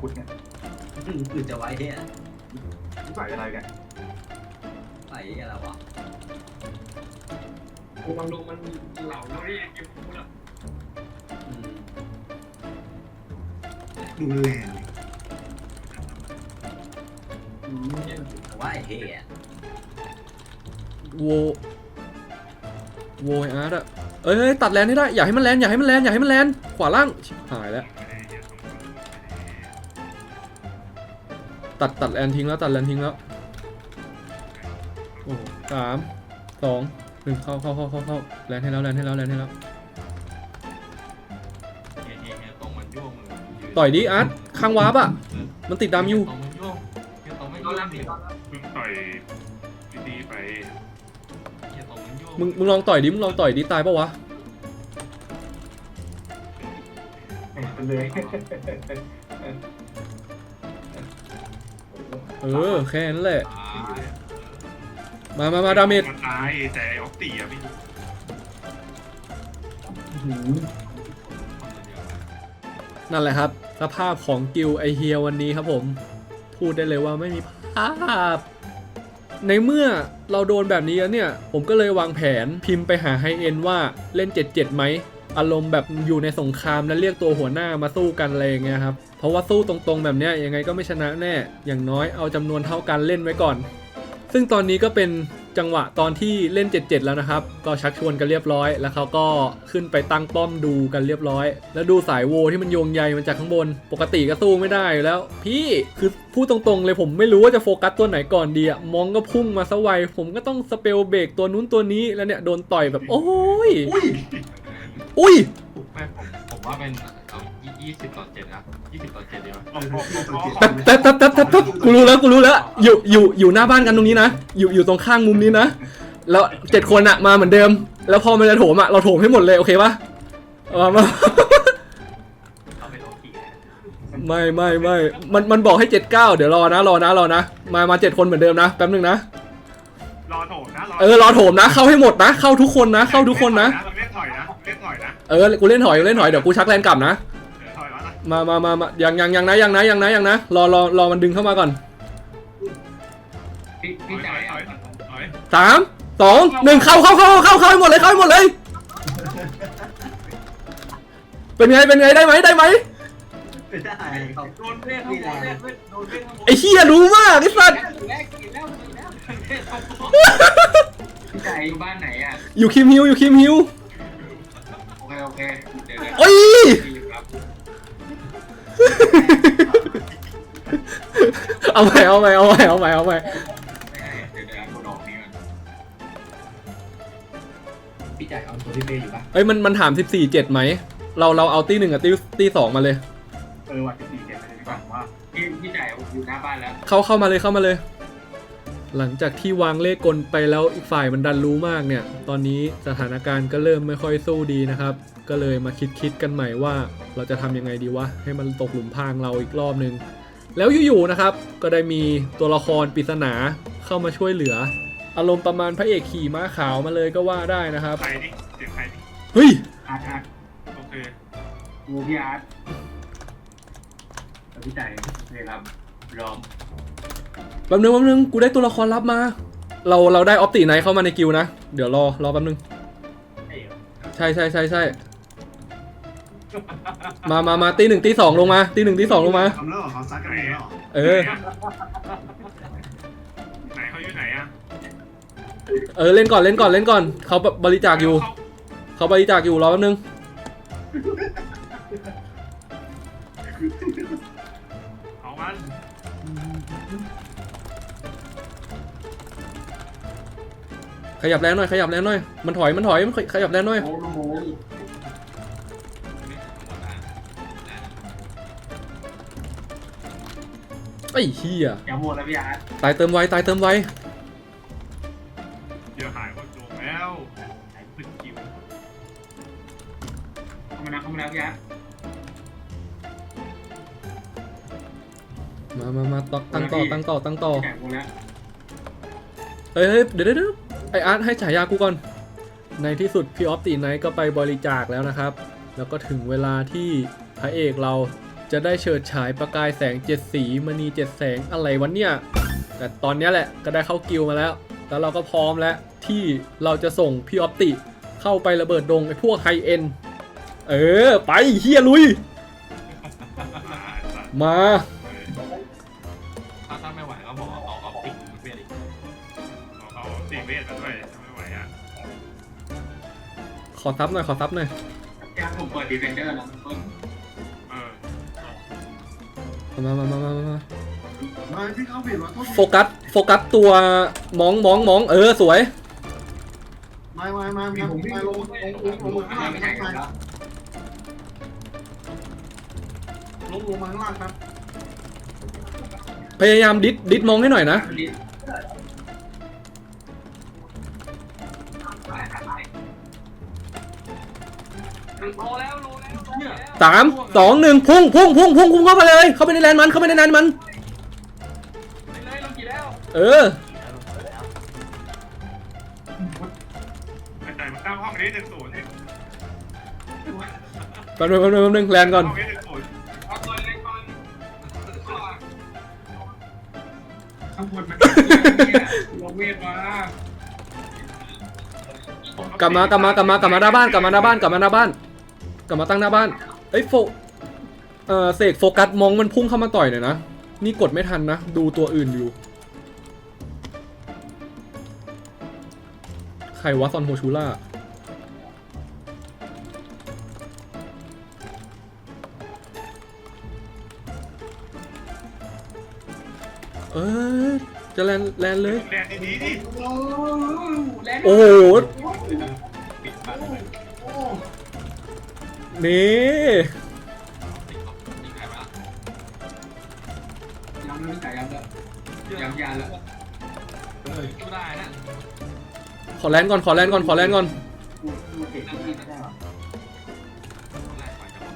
ขุดเนี่ยคือจะไว้เฮียใส่อะไรเนี่ยใส่อะไรวะกูลองดูมันเหล่าแล้วนี่เก็บกูละอืมดูแลเลยอืมแต่ว่าไอ้เฮียโวโวไออาร์ตอะเอ้ยตัดแลนให้ได้ อย่าให้มันแลนอย่าให้มันแลนอย่าให้มันแลนขวาล่างชิบหายแล้ว ตัดตัดแลนทิ้งแล้วตัดแลนทิ้งแล้วโอ้โหสามสองหนึ่งเข้าเข้าเข้าเข้าเข้าแลนให้แล้วแลนให้แล้วแลนให้แล้วเฮียเฮียเฮียตรงมันยั่วมือต่อยดิอาร์ตข้างวาร์ปอะมันติดดำอยู่ตรงมันยั่วเฮียตรงไม่เรายั่วลับดิดีเราลับเพิ่งต่อยดีๆไปเฮียตรงมันยั่วมึงมึงลองต่อยดิมึงลองต่อยดิตายปะวะ เป็นเลยเออแค่นั้นแหละตายมามามาดาเมจมันตายแต่ไอ้ออกตีอะไม่รู้นั่นแหละครับ สภาพของกิลไอเฮียวันนี้ครับผม พูดได้เลยว่าไม่มีภาพ ในเมื่อเราโดนแบบนี้แล้วเนี่ย ผมก็เลยวางแผนพิมพ์ไปหาไฮเอ็นว่าเล่น 77ไหม อารมณ์แบบอยู่ในสงครามแล้วเรียกตัวหัวหน้ามาสู้กันอะไรอย่างเงี้ยครับ เพราะว่าสู้ตรงๆแบบเนี้ยยังไงก็ไม่ชนะแน่ อย่างน้อยเอาจำนวนเท่ากันเล่นไว้ก่อน ซึ่งตอนนี้ก็เป็นจังหวะตอนที่เล่น 77 แล้วนะครับ ก็ชักชวนกันเรียบร้อย แล้วเขาก็ขึ้นไปตั้งป้อมดูกันเรียบร้อย แล้วดูสายโวที่มันโยงใยมันจากข้างบน ปกติก็สู้ไม่ได้แล้ว พี่คือพูดตรงๆเลยผมไม่รู้ว่าจะโฟกัสตัวไหนก่อนดีอะมองก็พุ่งมาซะไวผมก็ต้องสเปลเบรกตัวนู้นตัวนี้แล้วเนี่ยโดนต่อยแบบโอ้ย อุ้ยอุ้ย ไม่ผมผมว่าเป็นเอายี่สิบต่อเจ็ดนะยี่สิบต่อเจ็ดดีกว่าออกออกออกออกแป๊บแป๊บแป๊บแป๊บแป๊บแป๊บกูรู้แล้วกูรู้แล้ว อยู่อยู่อยู่หน้าบ้านกันตรงนี้นะ อยู่อยู่ตรงข้างมุมนี้นะ แล้วเจ็ดคนอะมาเหมือนเดิม แล้วพอมันจะโถมอะเราโถมให้หมดเลยโอเคปะเอามา เอาเป็นโอเคไม่ไม่ไม่มันมันบอกให้เจ็ดเก้าเดี๋ยวรอนะรอนะรอนะ มามาเจ็ดคนเหมือนเดิมนะแป๊บนึงนะ รอโถมนะรอเออรอโถมนะ เข้าให้หมดนะ เข้าทุกคนนะ เข้าทุกคนนะเเออกูเล่นถอยกูเล่นถอยเดี๋ยวกูชักแลนกลับนะเออถอยแล้วนะมามามามายังยังยังนะยังนะยังนะยังนะรอรอรอมันดึงเข้ามาก่อนพี่ถพี่อยถจ่าอยยถเอาอยถอยสามสองหนึ่งเข้าเข้าเข้าเข้าเข้าให้หมดเลยเข้าให้หมดเลย เป็นไงเป็นไงได้ไหมได้ไหมไม่ได้เขาโดนเพื่อนเขาโดนเพื่อนโดนเพื่อนเขาไอ้เหี้ยรู้มากไอ้สัสแรกกินแล้วกินแล้วพี่จ่ายอยู่บ้านไหนอะอยู่คิมฮิวอยู่คิมฮิว โอเคโอเคเดี๋ยวเดี๋ยวโอ้ยครับเอาไปเอาไปเอาไปเอาไปเอาไปเดี๋ยวเดี๋ยวกูดอกนี้ก่อนพี่จ่ายเอาตัวที่เปย์อยู่ปะเอ้ยมันมันถาม14 7ไหม เราเราเอาตีหนึ่งกับตีตีสองมาเลย เออว่ะสิบสี่เก็บไปเลยดีกว่าว่าพี่พี่จ่ายอยู่หน้าบ้านแล้วเข้าเข้ามาเลยเข้ามาเลย หลังจากที่วางเลขกลไปแล้วอีกฝ่ายมันดันรู้มากเนี่ย ตอนนี้สถานการณ์ก็เริ่มไม่ค่อยสู้ดีนะครับ ก็เลยมาคิดคิดกันใหม่ว่าเราจะทำยังไงดีวะ ให้มันตกหลุมพรางเราอีกรอบนึง แล้วอยู่ๆนะครับ ก็ได้มีตัวละครปริศนาเข้ามาช่วยเหลือ อารมณ์ประมาณพระเอกขี่ม้าขาวมาเลยก็ว่าได้นะครับใครนี่เสียงใครนี่เฮ้ยอาร์ตอาร์ตโอเคกูพี่อาร์ตแล้วพี่จ่ายโอเคครับยอมแป๊บนึงแป๊บนึงกูได้ตัวละครลับมา เราเราได้ออปติไนท์เข้ามาในกิลด์นะ เดี๋ยวรอรอแป๊บนึง ใช่ใช่ใช่ใช่ มามามาตีหนึ่งตีสองลงมาตีหนึ่งตีสองลงมา ทำแล้วเหรอเขาซัดกันเองแล้วเหรอเออ ไหนเขาอยู่ไหนอะเออเล่นก่อนเล่นก่อนเล่นก่อนเขาบริจาคอยู่ เขาบริจาคอยู่รอแป๊บนึง เอามันขยับแรงหน่อยขยับแรงหน่อยมันถอยมันถอยมันขยับแรงหน่อยโอ้โห อ้เหี้ยอย่าหมดแล้วพี่อาร์ตตายเติมไวตายเติมไวเดี๋ยวหายคนโดนแล้วหายสึกคิวเข้ามาแล้วเข้ามาแล้วพี่อาร์ตมามามาต่อตั้งต่อตั้งต่อตั้งต่อพี่จ่ายหมดแล้วเฮ้ยเฮ้ยเดี๋ยวเดี๋ยวเดี๋ยวไออาร์ตให้ฉายากูก่อน ในที่สุดพี่ออฟตีไนท์ก็ไปบริจาคแล้วนะครับ แล้วก็ถึงเวลาที่พระเอกเรา จะได้เฉิดฉายประกายแสงเจ็ดสีมณีเจ็ดแสงอะไรวะเนี่ย แต่ตอนเนี้ยแหละก็ได้เข้ากิลมาแล้ว แล้วเราก็พร้อมแล้วที่เราจะส่งพี่ออปติเข้าไประเบิดดงไอ้พวกไฮเอ็น เออ ไปเฮียลุยอ่าสัตว์มาถ้าถ้าไม่ไหวก็บอกเอาเอาติ่งเวียดอีกเอาเอาตีเวทมาด้วยถ้าไม่ไหวอะ ขอซับหน่อย ขอซับหน่อยยาผมเปิดดีเฟนเดอร์แล้วมันต้นเออ มามามามามามามาที่เขาผิดว่าโทษโฟกัสโฟกัสตัวมองมองมองเออสวย มามามามามาลงลงลงลงลงข้างล่างไม่คใช่รับแล้วลงลงมาข้างล่างครับพยายามดิดดิดมองให้หน่อยนะ สามสองหนึ่งพุ่งพุ่งพุ่งพุ่งพุ่งเข้าไปเลย เข้าไปในแลนด์มันเข้าไปในแลนด์มันเออ แต่มันตั้งห้องนี้หนึ่งศูนย์แป๊บนึงแป๊บนึงแป๊บนึงแลนด์ก่อน ห้องนี้หนึ่งศูนย์ข้างบนมันลงเวทมากลับมากลับมากลับมากลับมาหน้าบ้านกลับมาหน้าบ้านกลับมาหน้าบ้าน กลับมาตั้งหน้าบ้านเอ้ยโฟเอ่อเสกโฟกัสมองมันพุ่งเข้ามาต่อยหน่อยนะ นี่กดไม่ทันนะ ดูตัวอื่นอยู่ ใครวะซอนโฮชูล่าเออจะแลนแลนเลยแรงดีๆดิ โอ้โหปิดบ้า นเลยนี่ติ่งเขาติ่งใครมาละย้ำไม่ใส่ย้ำแล้วย้ำยาแล้วเออคิวได้นะขอแลนก่อน ขอแลนก่อน ขอแลนก่อน กูกูเก่งนั่งที่ไม่ได้หรอแรกไปจะบอ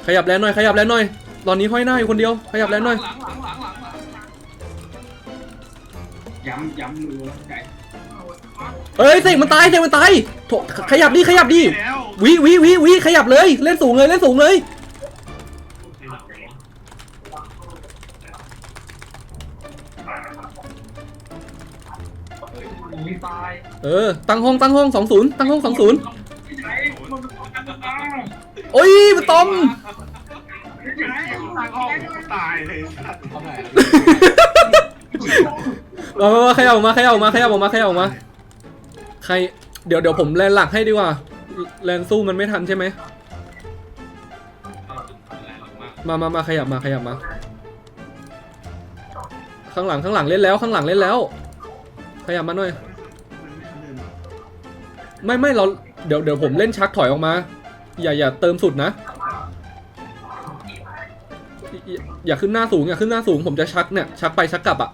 กขยับแลนหน่อย ขยับแลนหน่อย ตอนนี้ห้อยหน้าอยู่คนเดียว ขยับแลนหน่อย หลังหลังหลังหลังหลังย้ำย้ำรู้ใจเอ้ยเสกมันตายเสกมันตาย โถขยับดิขยับดิแล้ววิวิวิวิขยับเลย เล่นสูงเลยเล่นสูงเลย มีตายเออ ตั้งห้องตั้งห้องสองศูนย์ตั้งห้องสองศูนย์ไม่ใช่มันเป็นคนกันตายโอ้ยมันตอมไม่ใช่ตั้งห้องตายเลยสัตว์เขาไหนมามามาขยับออกมาขยับออกมาขยับออกมาขยับออกมา ใคร เดี๋ยวเดี๋ยวผมแลนหลักให้ดีกว่า แลนสู้มันไม่ทันใช่ไหม มามามาขยับมาขยับมา ข้างหลังข้างหลังเล่นแล้วข้างหลังเล่นแล้ว ขยับมาหน่อย ไม่ไม่เราเดี๋ยวเดี๋ยวผมเล่นชักถอยออกมา อย่าอย่าเติมสุดนะ อย่าอย่าขึ้นหน้าสูงอย่าขึ้นหน้าสูงผมจะชักเนี่ยชักไปชักกลับอะ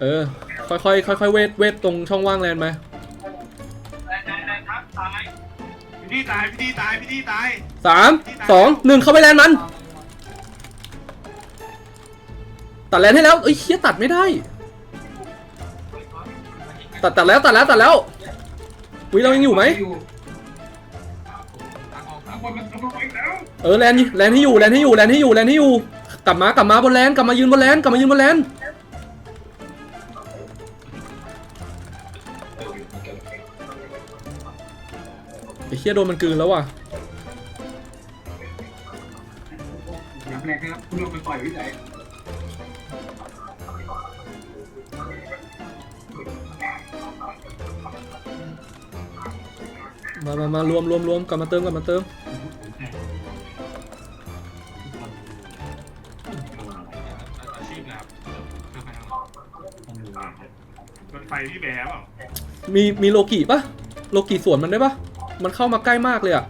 เออค่อยค่อยค่อยค่อยๆเวทเวทตรงช่องว่างแลนไปพี่ดีตายพี่ดีตายพี่ดีตายสามสองหนึ่งเข้าไปแลนมัน ตัดแลนให้แล้วเอ้ยเคียตัดไม่ได้ ตัดตัดแล้วตัดแล้วตัดแล้ววิเรายังอยู่ไหมตั้งห้องคข้ารับงบนมันทำลงไปแล้วเออแลนแลนให้อยู่แลนให้อยู่แลนให้อยู่แลนให้อยู่ กลับมากลับมาบนแลนกลับมายืนบนแลนกลับมายืนบนแลน ไอ้เคียโดนมันกลืนแล้วว่ะย้ำแรงนะครับคุณลงไปต่อยวิจัยมามามารวมรวมรวมกลับมาเติมกลับมาเติมอาชีพนะครับเพื่อไปทางหลังโดนไฟพี่แบร์เปล่ามีมีโลกิปะโลกิสวนมันได้ปะ มันเข้ามาใกล้มากเลยอะ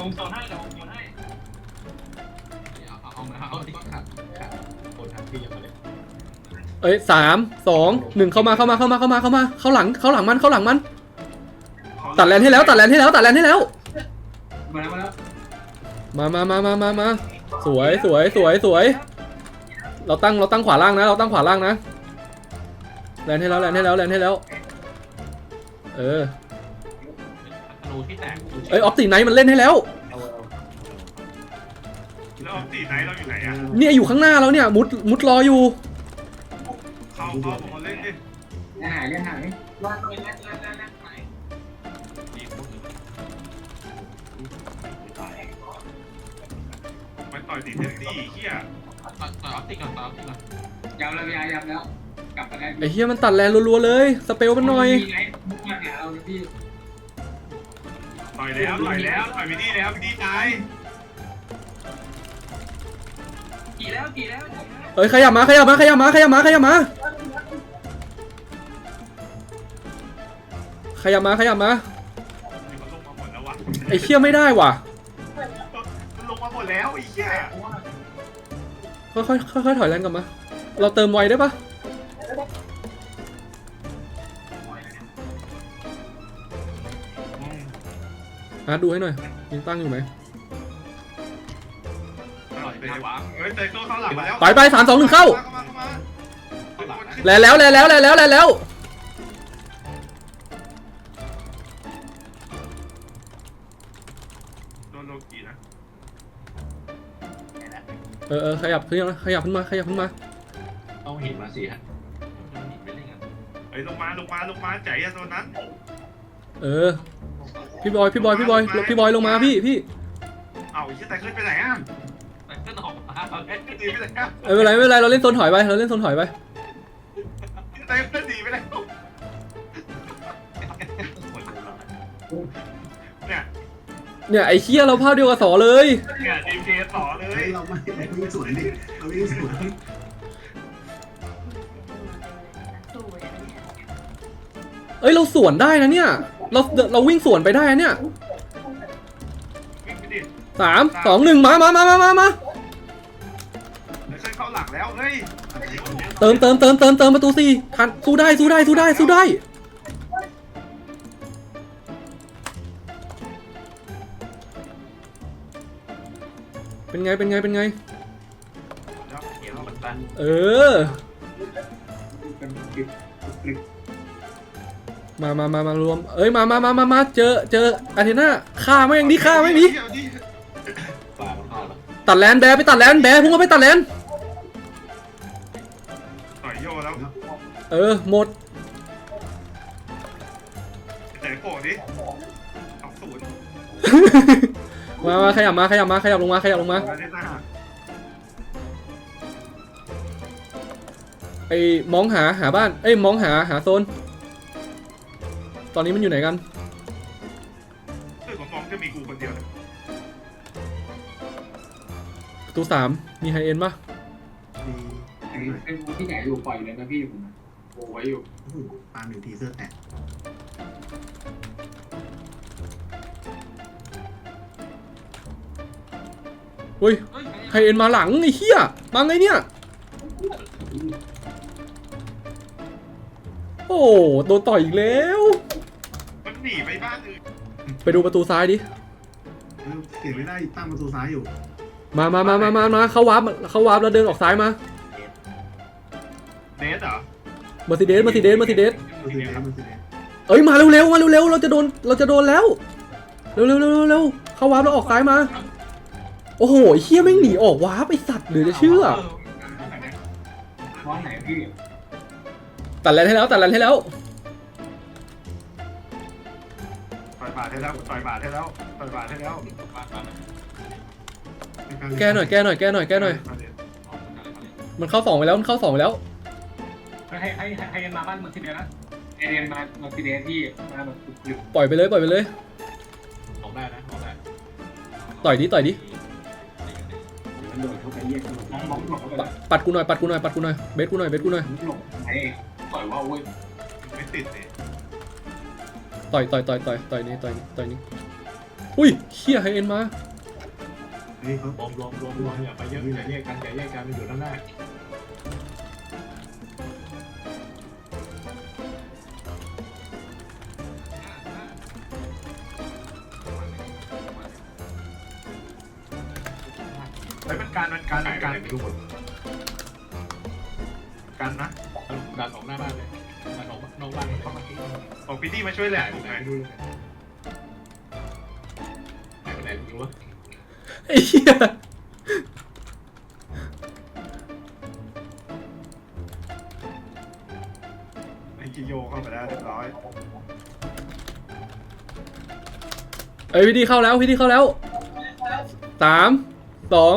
ลงโซนให้ลงโซนให้เอาเอาเอาเอาที่ขาดขาดคนทางที่ยังมาเลยเอ้ยสามสองหนึ่งเข้ามาเข้ามาเข้ามาเข้ามาเข้ามาเข้าหลังเข้าหลังมันเข้าหลังมัน ตัดแลนให้แล้วตัดแลนให้แล้วตัดแลนให้แล้ว มาแล้วมาแล้วมามามามามามาสวยสวยสวยสวย เราตั้งเราตั้งขวาล่างนะ เราตั้งขวาล่างนะแลนให้แล้วแลนให้แล้วแลนให้แล้ว เออธนูที่แตกเอ้ยออปติไนท์มันเล่นให้แล้ว แล้วออฟตีไหนเราอยู่ไหนอะเนี่ยอยู่ข้างหน้าแล้วเนี่ยมุดมุดรออยู่ เข้าเข้าบอกเล่นดิหายเลยหายทีมพวกอื่นมันต่อยตีเทนตี้เฮียต่อต่อออฟติก่อนต่อออฟติก่อนยาวแล้วยาวยาวแล้วกลับมาได้ไอ้เฮียมันตัดแรงรัวๆเลย สเปลมันหน่อยไงมุก มาเนี่ยเอาพี่ต่อยแล้วต่อยแล้วต่อยพี่ดีแล้วพี่ดีตายกี่แล้วกี่แล้วเอ้ยขยับมาขยับมาขยับมาขยับมาขยับมาขยับมาขยับมามีคนลงมาหมดแล้ววะไอ้เชี่ยไม่ได้ว่ะมันลงมาหมดแล้วไอ้เหี้ยค่อยๆค่อยๆถอยแรงกลับมา เราเติมไวได้ปะ อะดูให้หน่อยยังตั้งอยู่ไหมต่อยไปวะเฮ้ยเตะตัวเข้าหลังมาแล้วไปไปสามสองหนึ่งเข้าเข้ามาเข้ามาแลนแล้วแลนแล้วแลนแล้วแลนแล้วโดนโลกีนะเออเออขยับขึ้นมาขยับขึ้นมาขยับขึ้นมาเอาหินมาสิฮะเอาหินไปเล่นกันเฮ้ยลงมาลงมาลงมาใจอะโซนนั้น เออ พี่บอยพี่บอยพี่บอยพี่บอยลงมาพี่พี่เอ้าไอ้เหี้ยแต่ขึ้นไปไหนอะแต่ก็ออกมาเอาเล่นขึ้นดีไปไหนอะไม่เป็นไรไม่เป็นไรเราเล่นโซนถอยไปเราเล่นโซนถอยไปแต่ขึ้นดีไปไหนเนี่ยเนี่ยไอ้เคียเราภาพเดียวกับสอเลยเนี่ยดีเจต่อเลยเฮ้ยเราไม่เราไม่สวนดิเราไม่สวนเอ้ยเราสวนได้นะเนี่ย เราเราวิ่งสวนไปได้นะเนี่ยวิ่งไปดิสามสองหนึ่งมามามามามามาเดี๋ยวขึ้นเข้าหลังแล้วเฮ้ยเติมเติมเติมเติมเติมประตูสี่ทันสู้ได้สู้ได้สู้ได้สู้ได้ เป็นไงเป็นไงเป็นไงเกมมันตันเออกันปิดปิด มามามามารวม เอ้ยมามามามามาเจอเจออาเทน่าฆ่าไม่ยังดีฆ่าไม่มีเดี๋ยวดิป่ามันเข้าแล้วตัดแลนแบร์ไปตัดแลนแบร์พุ่งเข้าไปตัดแลนต่อยโยแล้วเออหมดแต่โกรธดิสองศูนย์มามาขยับมาขยับมาขยับลงมาขยับลงมาอาร์เดน่าไอ้มองหาหาบ้านเอ้ยมองหาหาโซน ตอนนี้มันอยู่ไหนกันคือผมมองจะมีกูคนเดียวนะประตูสามมีไฮเอ็นปะมีเป็นที่ไหนอยู่ปล่อยเลยนะพี่ผมโอ้ไว้อยู่ปาหนึ่งทีเซอร์แตกเฮ้ยไฮเอ็นมาหลังไอ้เหี้ยมาไงเนี่ย โอ้โดนต่อยอีกแล้วมัน หนีไปบ้านอื่นไปดูประตูซ้ายดิเสียไม่ได้ตั้งประตูซ้ายอยู่มามามามามามาเข้าวาร์ปเข้าวาร์ปแล้วเดินออกซ้ายมาเนสเหรอเมอร์ซิเดสเมอร์ซิเดสเมอร์ซิเดสมันคือเดมันคือเดเอ้ยมาเร็วๆมาเร็วๆเราจะโดนเราจะโดนแล้วเร็วๆเร็วๆเร็วๆเข้าวาร์ปแล้วออกซ้ายมา โอ้โหไอ้เฮียแม่งหนีออกวาร์ปไอสัตว์หรือจะเชื่อมองไหนพี่ตัดแลนให้แล้วตัดแลนให้แล้วาทให้แล้วต่อยบาทให้แล้วต่อยบาทให้แล้วป่าป่ามันแก้หน่อยแก้หน่อยแก้หน่อยแก้หน่อยมาดิออกมาแล้วมันเข้าสองไปแล้วมันเข้าสองไปแล้ว ให้ให้ให้เรียนมาบ้านเมืองทีเดียวนะเรียนมาเมืองทีเดียวที่มาแบบหยุดปล่อยไปเลยปล่อยไปเลย ออกได้นะออกได้ต่อยดิต่อยดิมันโดดเข้าไปเรียกมองมองหลบเข้าไปปะปัดกูหน่อยปัดกูหน่อยปัดกูหน่อยเบสกูหน่อยเบสกูหน่อย หลบไอ้ต่อยว่าโอ้ยไม่ติดเลย ต่อยต่อยต่อยต่อยต่อยนี่ต่อยนี่ต่อยนี่อุ้ยเฮียไฮเอ็นมาเฮ้ยเขารวมรวมรวมรวมอย่าไปเยอะอย่าแยกกันอย่าแยกกันมันอยู่ด้านหน้าเฮ้ยมันการมันการมันการไปดูหมด มาช่วยแหละผมหไงนดูไหนไปไหนดูวะไอ้เหี้ยไอ้กิโยเข้าไปแล้วเรียบร้อยเอ้ยพี่ดีเข้าแล้วพี่ดีเข้าแล้วสามสอง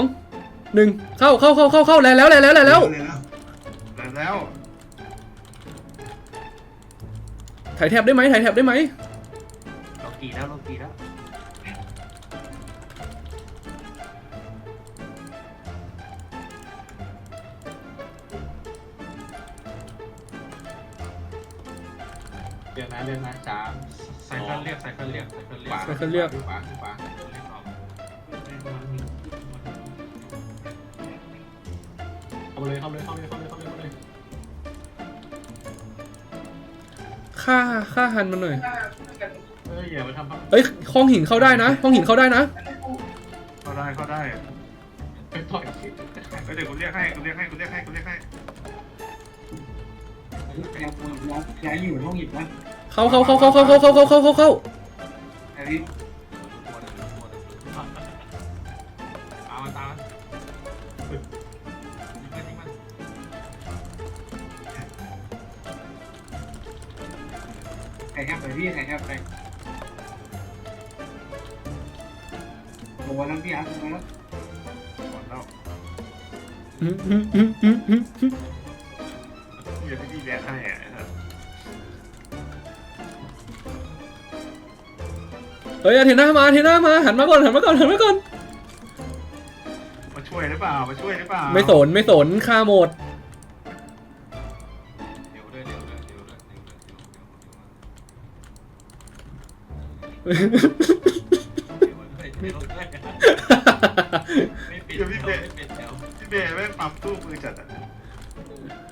หนึ่งเข้าเข้าเข้าเข้าเข้าแล้วแล้วแล้วแล้วแล้วแล้วแล้ว ถ่ายแท็บได้ไหมถ่ายแท็บได้ไหมโลกีแล้วโลกีแล้วเรียกนะเรียกนะสามไซเคิลเรียกไซเคิลเรียกไซเคิลเรียกไซเคิลเรียก ขวาขวาเรียกออกเข้าเลยเข้าเลยเข้าเลยเข้าเลยเข้าเลยเข้าเลย ฆ่าฆ่าหันมันหน่อยเฮ้ยอย่ามาทำเอ้ยห้องหินเข้าได้นะห้องหินเข้าได้นะ เข้าได้เข้าได้ไปต่อยเอ้ยเดี๋ยวกูเรียกให้กูเรียกให้กูเรียกให้กูเรียกให้ย้ายอยู่ห้องหยิบนะเข้าเข้าเข้าเข้าเข้าเข้าเข้าเข้าเข้าเข้าเข้าไอ้นี่ เดี๋ยวพี่ดี้แบกให้อะเฮ้ยอาเทน่ามาอาเทน่ามาหันมาก่อนหันมาก่อนหันมาก่อน มาช่วยหรือเปล่า มาช่วยหรือเปล่าไม่สนไม่สนฆ่าหมด